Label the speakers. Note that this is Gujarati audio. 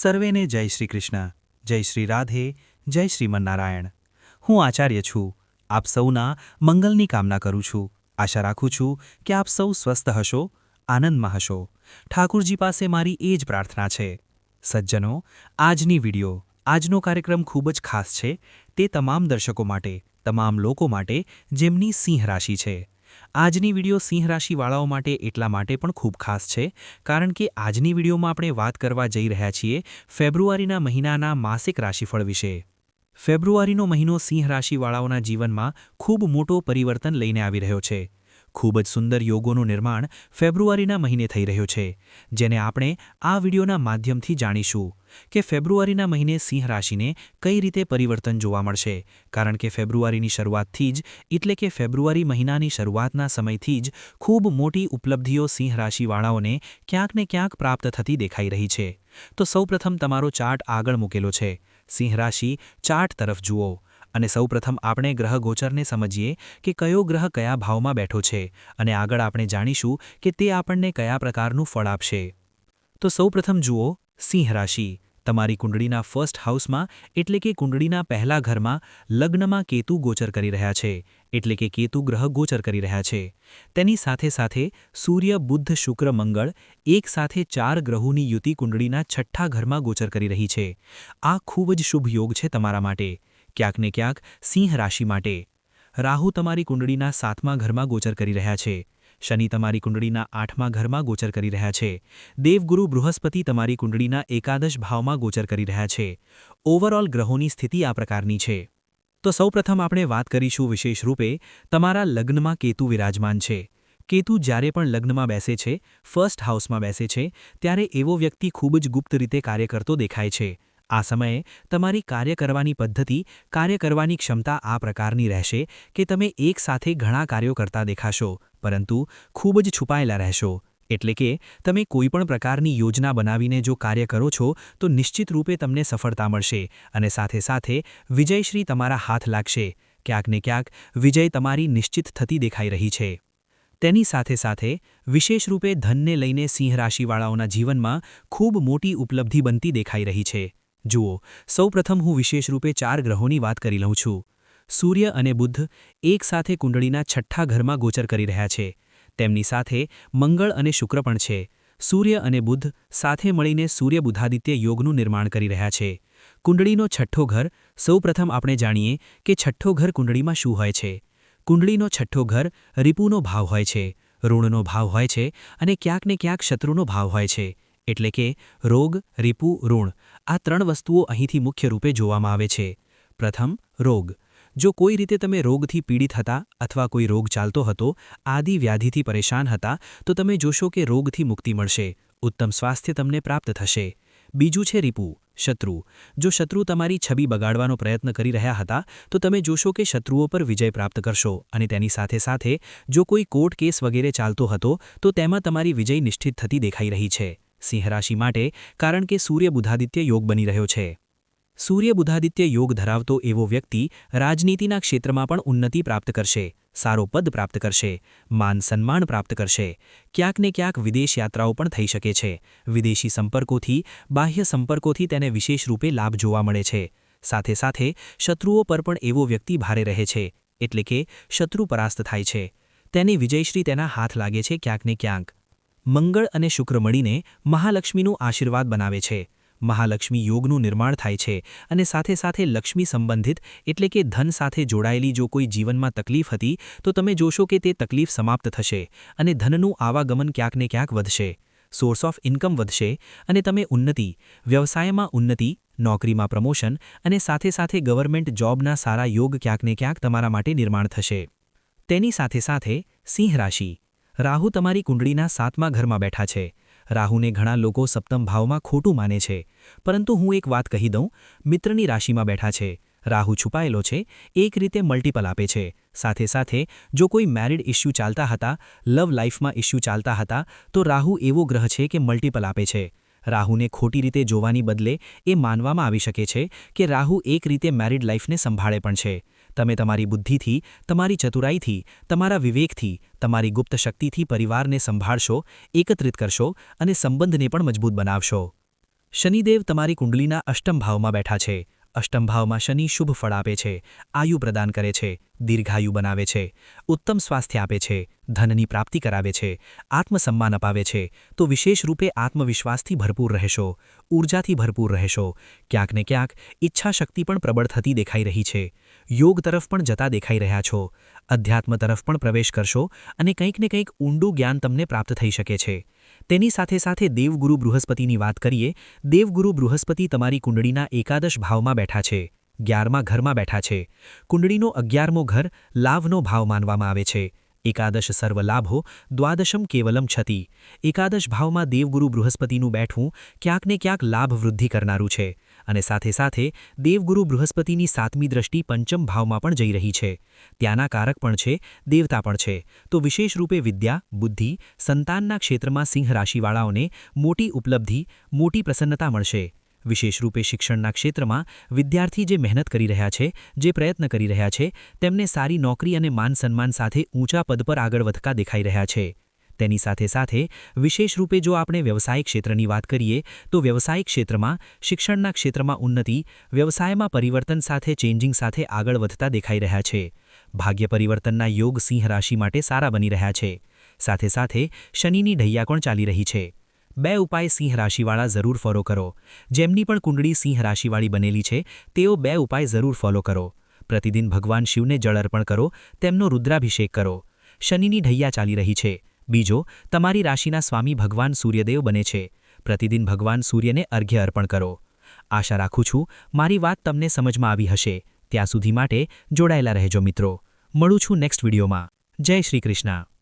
Speaker 1: સર્વેને જય શ્રી કૃષ્ણ, જય શ્રી રાધે, જય શ્રીમન્નારાયણ. હું આચાર્ય છું. આપ સૌના મંગલની કામના કરું છું. આશા રાખું છું કે આપ સૌ સ્વસ્થ હશો, આનંદમાં હશો. ઠાકુરજી પાસે મારી એ જ પ્રાર્થના છે. સજ્જનો, આજની વિડિયો, આજનો કાર્યક્રમ ખૂબ જ ખાસ છે. તે તમામ દર્શકો માટે, તમામ લોકો માટે જેમની સિંહ રાશિ છે. આજની વીડિયો સિંહ રાશિવાળાઓ માટે એટલા માટે પણ ખૂબ ખાસ છે, કારણ કે આજની વિડીયોમાં આપણે વાત કરવા જઈ રહ્યા છીએ ફેબ્રુઆરીના મહિનાના માસિક રાશિફળ વિશે. ફેબ્રુઆરીનો મહિનો સિંહ રાશિવાળાઓના જીવનમાં ખૂબ મોટો પરિવર્તન લઈને આવી રહ્યો છે. ખૂબ જ સુંદર યોગોનું નિર્માણ ફેબ્રુઆરીના મહિને થઈ રહ્યો છે, જેને આપણે આ વિડીયોના માધ્યમથી જાણીશું કે ફેબ્રુઆરીના મહિને સિંહ રાશિને કઈ રીતે પરિવર્તન જોવા મળશે, કારણ કે ફેબ્રુઆરીની શરૂઆતથી જ, એટલે કે ફેબ્રુઆરી મહિનાની શરૂઆતના સમયથી જ, ખૂબ મોટી ઉપલબ્ધિઓ સિંહ રાશિવાળાઓને ક્યાંક ને ક્યાંક પ્રાપ્ત થતી દેખાઈ રહી છે. તો સૌપ્રથમ તમારો ચાર્ટ આગળ મૂકેલો છે. સિંહ રાશિ ચાર્ટ તરફ જુઓ. અને સૌપ્રથમ આપણે ગ્રહ ગોચરને સમજીએ કે કયો ગ્રહ કયા ભાવમાં બેઠો છે અને આગળ આપણે જાણીશું કે તે આપણને કયા પ્રકારનું ફળ આપશે. તો સૌપ્રથમ જુઓ, સિંહ રાશિ. તમારી કુંડળીના ફર્સ્ટ હાઉસમાં એટલે કે કુંડળીના પહેલા ઘરમાં લગ્નમાં કેતુ ગોચર કરી રહ્યા છે, એટલે કે કેતુ ગ્રહ ગોચર કરી રહ્યા છે. તેની સાથે સાથે સૂર્ય બુદ્ધ શુક્ર, મંગળ એક સાથે ચાર ગ્રહોની યુતિ કુંડળીના છઠ્ઠા ઘરમાં ગોચર કરી રહી છે. આ ખૂબ જ શુભ યોગ છે તમારા માટે. ક્યાંક ક્યાંક સિંહ રાશિ માટે. રાહુ તમારી કુંડળીના સાતમા ઘરમાં ગોચર કરી રહ્યા છે. શનિ તમારી કુંડળીના આઠમા ઘરમાં ગોચર કરી રહ્યા છે. દેવગુરુ બૃહસ્પતિ તમારી કુંડળીના એકાદશ ભાવમાં ગોચર કરી રહ્યા છે. ઓવરઓલ ગ્રહોની સ્થિતિ આ પ્રકારની છે. તો સૌપ્રથમ આપણે વાત કરીશું વિશેષ રૂપે તમારા લગ્નમાં કેતુ વિરાજમાન છે. કેતુ જ્યારે પણ લગ્નમાં બેસે છે ફર્સ્ટ હાઉસમાં બેસે છે, ત્યારે એવો વ્યક્તિ ખૂબ જ ગુપ્ત રીતે કાર્ય કરતો દેખાય છે. આ સમયે તમારી કાર્ય કરવાની પદ્ધતિ, કાર્ય કરવાની ક્ષમતા આ પ્રકારની રહેશે કે તમે એક સાથે ઘણા કાર્યો કરતા દેખાશો, પરંતુ ખૂબ જ છુપાયેલા રહેશો. એટલે કે તમે કોઈપણ પ્રકારની યોજના બનાવીને જો કાર્ય કરો છો, તો નિશ્ચિત રૂપે તમને સફળતા મળશે અને સાથે સાથે વિજયશ્રી તમારા હાથ લાગશે. ક્યાંક ને ક્યાંક વિજય તમારી નિશ્ચિત થતી દેખાઈ રહી છે. તેની સાથે સાથે વિશેષ રૂપે ધનને લઈને સિંહ રાશિવાળાઓના જીવનમાં ખૂબ મોટી ઉપલબ્ધિ બનતી દેખાઈ રહી છે. જુઓ, સૌપ્રથમ હું વિશેષ રૂપે ચાર ગ્રહોની વાત કરી લઉં છું. સૂર્ય અને બુદ્ધ એક સાથે કુંડળીના છઠ્ઠા ઘરમાં ગોચર કરી રહ્યા છે. તેમની સાથે મંગળ અને શુક્ર પણ છે. સૂર્ય અને બુદ્ધ સાથે મળીને સૂર્ય બુધાદિત્ય યોગનું નિર્માણ કરી રહ્યા છે. કુંડળીનો છઠ્ઠો ઘર, સૌપ્રથમ આપણે જાણીએ કે છઠ્ઠો ઘર કુંડળીમાં શું હોય છે. કુંડળીનો છઠ્ઠો ઘર રિપુનો ભાવ હોય છે, ઋણનો ભાવ હોય છે અને ક્યાંક ને ક્યાંક શત્રુનો ભાવ હોય છે. એટલે કે રોગ, રીપુ, ઋણ આ ત્રણ વસ્તુઓ અહીંથી મુખ્ય રૂપે જોવામાં આવે છે. પ્રથમ, રોગ. જો કોઈ રીતે તમે રોગથી પીડિત હતા અથવા કોઈ રોગ ચાલતો હતો, આદિ વ્યાધિથી પરેશાન હતા, તો તમે જોશો કે રોગથી મુક્તિ મળશે. ઉત્તમ સ્વાસ્થ્ય તમને પ્રાપ્ત થશે. બીજું છે રીપુ, શત્રુ. જો શત્રુ તમારી છબી બગાડવાનો પ્રયત્ન કરી રહ્યા હતા, તો તમે જોશો કે શત્રુઓ પર વિજય પ્રાપ્ત કરશો અને તેની સાથે સાથે જો કોઈ કોર્ટ કેસ વગેરે ચાલતો હતો, તો તેમાં તમારી વિજય નિશ્ચિત થતી દેખાઈ રહી છે. સિંહ રાશિ માટે કારણ કે સૂર્ય બુધાદિત્ય યોગ બની રહ્યો છે. સૂર્ય બુધાદિત્ય યોગ ધરાવતો એવો વ્યક્તિ રાજનીતિના ક્ષેત્રમાં પણ ઉન્નતિ પ્રાપ્ત કરશે, સારો પદ પ્રાપ્ત કરશે, માન સન્માન પ્રાપ્ત કરશે. ક્યાંક ને ક્યાંક વિદેશ યાત્રાઓ પણ થઈ શકે છે. વિદેશી સંપર્કોથી, બાહ્ય સંપર્કોથી તેને વિશેષ રૂપે લાભ જોવા મળે છે. સાથે સાથે, શત્રુઓ પર પણ એવો વ્યક્તિ ભારે રહે છે, એટલે કે શત્રુ પરાસ્ત થાય છે. તેની વિજયશ્રી તેના હાથ લાગે છે ક્યાંક ને ક્યાંક. મંગળ અને શુક્ર મળીને મહાલક્ષ્મીનું આશીર્વાદ બનાવે છે. મહાલક્ષ્મી યોગનું નિર્માણ થાય છે અને સાથે સાથે લક્ષ્મી સંબંધિત એટલે કે ધન સાથે જોડાયેલી જો કોઈ જીવનમાં તકલીફ હતી, તો તમે જોશો કે તે તકલીફ સમાપ્ત થશે અને ધનનું આવાગમન ક્યાંક ક્યાંક વધશે. સોર્સ ઓફ ઇન્કમ વધશે અને તમે ઉન્નતિ, વ્યવસાયમાં ઉન્નતિ, નોકરીમાં પ્રમોશન અને સાથે સાથે ગવર્મેન્ટ જોબના સારા યોગ ક્યાંક ક્યાંક તમારા માટે નિર્માણ થશે. તેની સાથે સાથે સિંહ રાશિ. રાહુ તમારી કુંડળીના સાતમા ઘરમાં બેઠા છે. રાહુને ઘણા લોકો સપ્તમ ભાવમાં ખોટું માને છે. પરંતુ હું એક વાત કહી દઉં, મિત્રની રાશિમાં બેઠા છે. રાહુ છુપાયેલો છે, એક રીતે મલ્ટિપલ આપે છે. સાથે સાથે, જો કોઈ મેરિડ ઇસ્યુ ચાલતા હતા લવ લાઈફમાં ઇસ્યુ ચાલતા હતા, તો રાહુ એવો ગ્રહ છે કે મલ્ટિપલ આપે છે. રાહુને ખોટી રીતે જોવાની બદલે એ માનવામાં આવી શકે છે કે રાહુ એક રીતે મેરિડ લાઈફને સંભાળે પણ છે. તમે તમારી બુદ્ધિથી, તમારી ચતુરાઈથી, તમારા વિવેકથી, તમારી ગુપ્ત શક્તિથી પરિવારને સંભાળશો, એકત્રિત કરશો અને સંબંધને પણ મજબૂત બનાવશો. શનિદેવ તમારી કુંડલીના અષ્ટમ ભાવમાં બેઠા છે. અષ્ટમ ભાવમાં શનિ શુભ ફળ આપે છે, આયુ પ્રદાન કરે છે, દીર્ઘાયુ બનાવે છે, ઉત્તમ સ્વાસ્થ્ય આપે છે, ધનની પ્રાપ્તિ કરાવે છે, આત્મસન્માન અપાવે છે, તો વિશેષ રૂપે આત્મવિશ્વાસથી ભરપૂર રહેશો ઊર્જાથી ભરપૂર રહેશો. ક્યાંક ને ક્યાંક ઈચ્છાશક્તિ પણ પ્રબળ થતી દેખાઈ રહી છે. યોગ તરફ પણ જતા દેખાઈ રહ્યા છો. અધ્યાત્મ તરફ પણ પ્રવેશ કરશો અને કંઈક ને કંઈક ઊંડું જ્ઞાન તમને પ્રાપ્ત થઈ શકે છે. તેની સાથે સાથે દેવગુરુ બૃહસ્પતિની વાત કરીએ, દેવગુરુ બૃહસ્પતિ તમારી કુંડળીના એકાદશ ભાવમાં બેઠા છે, ગ્યારમા ઘરમાં બેઠા છે. કુંડળીનો અગિયારમો ઘર લાભનો ભાવ માનવામાં આવે છે. એકાદશ સર્વ લાભો દ્વાદશમ કેવલમ છતી. એકાદશ ભાવમાં દેવગુરુ બૃહસ્પતિનું બેઠવું ક્યાંક ને ક્યાંક લાભ વૃદ્ધિ કરનારું છે. અને સાથે સાથે દેવગુરુ બૃહસ્પતિની સાતમી દ્રષ્ટિ પંચમ ભાવમાં પણ જઈ રહી છે. ત્યાંના કારક પણ છે, દેવતા પણ છે. તો વિશેષ રૂપે વિદ્યા, બુદ્ધિ, સંતાનના ક્ષેત્રમાં સિંહ રાશિવાળાઓને મોટી ઉપલબ્ધિ, મોટી પ્રસન્નતા મળશે. વિશેષ રૂપે શિક્ષણના ક્ષેત્રમાં વિદ્યાર્થી જે મહેનત કરી રહ્યા છે, જે પ્રયત્ન કરી રહ્યા છે, તેમને સારી નોકરી અને માન સન્માન સાથે ઊંચા પદ પર આગળ વધતા દેખાઈ રહ્યા છે. તેની સાથે સાથે વિશેષ રૂપે જો આપણે વ્યવસાયિક ક્ષેત્રની વાત કરીએ, તો વ્યવસાયિક ક્ષેત્રમાં, શિક્ષણના ક્ષેત્રમાં ઉન્નતિ, વ્યવસાયમાં પરિવર્તન સાથે ચેન્જિંગ સાથે આગળ વધતા દેખાઈ રહ્યા છે. ભાગ્ય પરિવર્તનના યોગ સિંહ રાશિ માટે સારા બની રહ્યા છે. સાથે સાથે શનિની ઢૈયા પણ ચાલી રહી છે. બે ઉપાય સિંહ રાશિવાળા જરૂર ફોલો કરો. જેમની પણ કુંડળી સિંહ રાશિવાળી બનેલી છે, તેઓ બે ઉપાય જરૂર ફોલો કરો. પ્રતિદિન ભગવાન શિવને જળ અર્પણ કરો, તેમનો રુદ્રાભિષેક કરો. શનિની ઢૈયા ચાલી રહી છે. બીજો, તમારી રાશિના સ્વામી ભગવાન સૂર્યદેવ બને છે. પ્રતિદિન ભગવાન સૂર્યને અર્ઘ્ય અર્પણ કરો. આશા રાખું છું, મારી વાત તમને સમજમાં આવી હશે. ત્યાં સુધી માટે જોડાયેલા રહેજો મિત્રો. મળું છું નેક્સ્ટ વિડીયોમાં. જય શ્રી કૃષ્ણ.